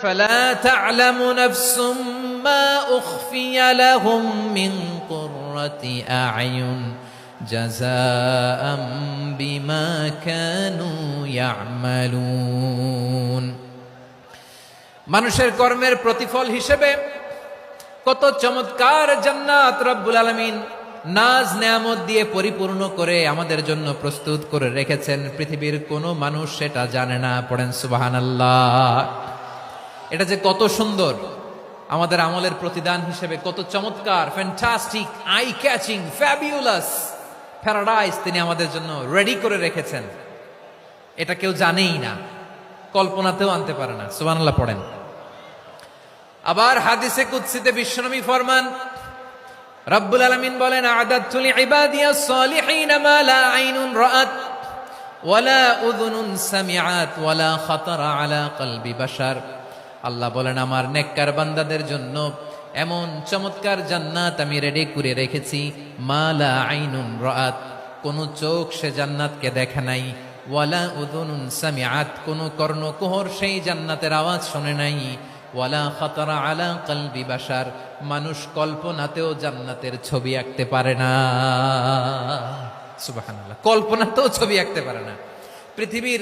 فلا تعلم نفس ما أخفي لهم من قرة أعين جزاء بما كانوا يعملون মানুষের কর্মের প্রতিফল হিসেবে কত চমৎকার জান্নাত রব্বুল আলমিন নাজ নেয়ামত দিয়ে পরিপূর্ণ করে আমাদের জন্য প্রস্তুত করে রেখেছেন পৃথিবীর কোনো মানুষ সেটা জানে না পড়েন সুবাহান আল্লাহ এটা যে কত সুন্দর। আমাদের আমলের প্রতিদান হিসেবে কত চমৎকার fantastic eye catching fabulous paradise তিনি আমাদের জন্য রেডি করে রেখেছেন। এটা কেউ জানেই না, কল্পনাতেও আনতে পারে না। সুবহানাল্লাহ, পড়েন। আবার হাদিসে কুৎসিতে বিশ্বনবী ফরমান, রব্বুল আলমিন বলেন আদাতু লিইবাদিয়াস সালিহিন মা আইনুন রাআত ওয়ালা উযুনুন সামিআত ওয়ালা খাতারা আলা কলবি বাশার। আল্লাহ বলেন, আমার নেককার বান্দাদের জন্য এমন চমৎকার জান্নাত আমি রেডি করে রেখেছি। মালা আইনুন রাত কোন চোখ সে জান্নাতকে দেখে নাই। ওয়ালা উযুনুন সামিআত, কোন কর্ণকুহর সেই জান্নাতের আওয়াজ শুনে নাই। ওয়ালা খাতারা আলা কলবি বাশার, মানুষ কল্পনাতেও জান্নাতের ছবি আঁকতে পারে না। সুবহানাল্লাহ, কল্পনাতেও ছবি আঁকতে পারে না। পৃথিবীর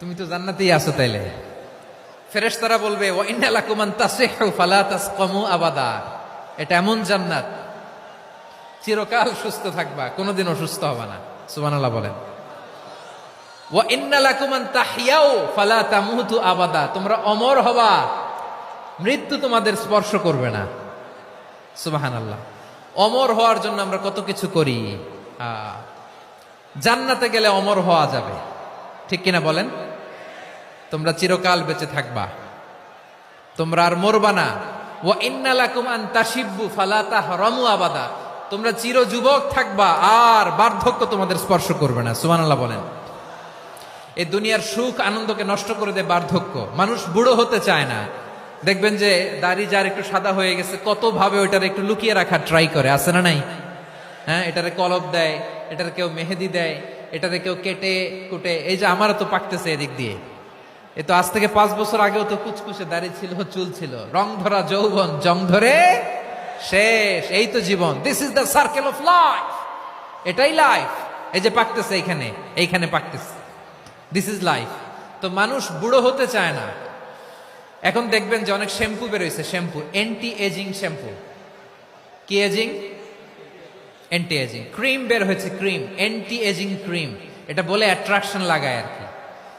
তুমি তো জান্নাতেই আছো তাইলে। ফেরেশতারা বলবে, ওয়া ইন্না লাকুম আন তাসিহু ফালা তাসকামু আবাদা। এটা এমন জান্নাত। চিরকাল সুস্থ থাকবা কোনোদিন অসুস্থ হবে না। সুবহানাল্লাহ বলেন। ওয়া ইন্না লাকুম আন তাহিয়াও ফালা তামুতু আবাদা। তোমরা অমর হবা, মৃত্যু তোমাদের স্পর্শ করবে না। সুবহানাল্লাহ। অমর হওয়ার জন্য আমরা কত কিছু করি। জান্নাতে গেলে অমর হওয়া যাবে। ঠিক কিনা বলেন? তোমরা চিরকাল বেঁচে থাকবা। তোমরা আর মরবা না। ও ইন্নালাকুম আন তাসিব্বু ফালা তাহরামু আবাদা। তোমরা চির যুবক থাকবা, আর বার্ধক্য তোমাদের স্পর্শ করবে না। সুবহানাল্লাহ বলেন। এই দুনিয়ার সুখ আনন্দকে নষ্ট করে দেয় বার্ধক্য। মানুষ বুড়ো হতে চায় না। দেখবেন যে দাড়ি যার একটু সাদা হয়ে গেছে, কত ভাবে ওইটার একটু লুকিয়ে রাখার ট্রাই করে। আছে না নাই? হ্যাঁ এটারে কলব দেয়, এটার কেউ মেহেদি দেয়, এটারে কেউ কেটে কুটে, এই যে আমারও তো পাকতেছে এদিক দিয়ে। এ তো আজ থেকে পাঁচ বছর আগেও তো কুচকুচে দাঁড়িয়ে ছিল, চুল ছিল। রং ধরা যৌবন, জং ধরে শেষ। এই তো জীবন। This is the circle of life এটাই লাইফ এই যে পাকতেছে এইখানে এইখানে পাকতেছে। দিস ইজ লাইফ তো মানুষ বুড়ো হতে চায় না। এখন দেখবেন যে অনেক শ্যাম্পু বেরোয়েছে শ্যাম্পু। Anti ageing shampoo. কি এজিং অ্যান্টি এজিং ক্রিম বের হয়েছে ক্রিম অ্যান্টি এজিং ক্রিম এটা বলে অ্যাট্রাকশন লাগায় আর কি।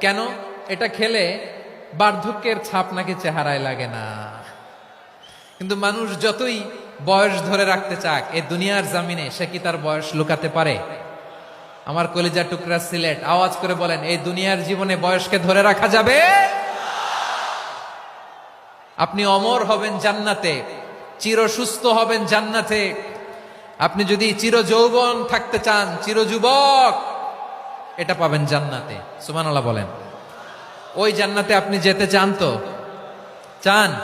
কেন? এটা খেলে বার্ধক্যের ছাপ নাকি চেহারায় লাগে না। কিন্তু মানুষ যতই বয়স ধরে রাখতে চাক, এ দুনিয়ার জামিনে সে কি তার বয়স লুকাতে পারে? আমার কলিজা টুকরা সিলেট আওয়াজ করে বলেন, এই দুনিয়ার জীবনে বয়সকে ধরে রাখা যাবে? আপনি অমর হবেন জান্নাতে চির সুস্থ হবেন জান্নাতে। আপনি যদি চির যৌবন থাকতে চান চির যুবক এটা পাবেন জান্নাতে। সুমান সুমানাল্লাহ বলেন। ওই জান্নাতে আপনি যেতে চান তো? চান?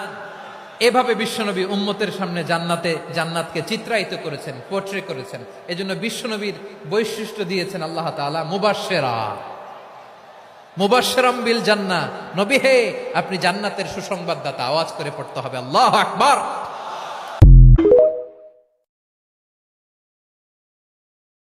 এভাবে বিশ্বনবী উম্মতের সামনে জান্নাতে, জান্নাতকে চিত্রায়িত করেছেন পোর্ট্রে করেছেন। এজন্য বিশ্বনবীর বৈশিষ্ট্য দিয়েছেন আল্লাহ তাআলা, মুবাশশেরা। মুবাশশিরাম বিল জান্না নবী হে, আপনি জান্নাতের সুসংবাদদাতা, আওয়াজ করে পড়তে হবে। আল্লাহ আকবার।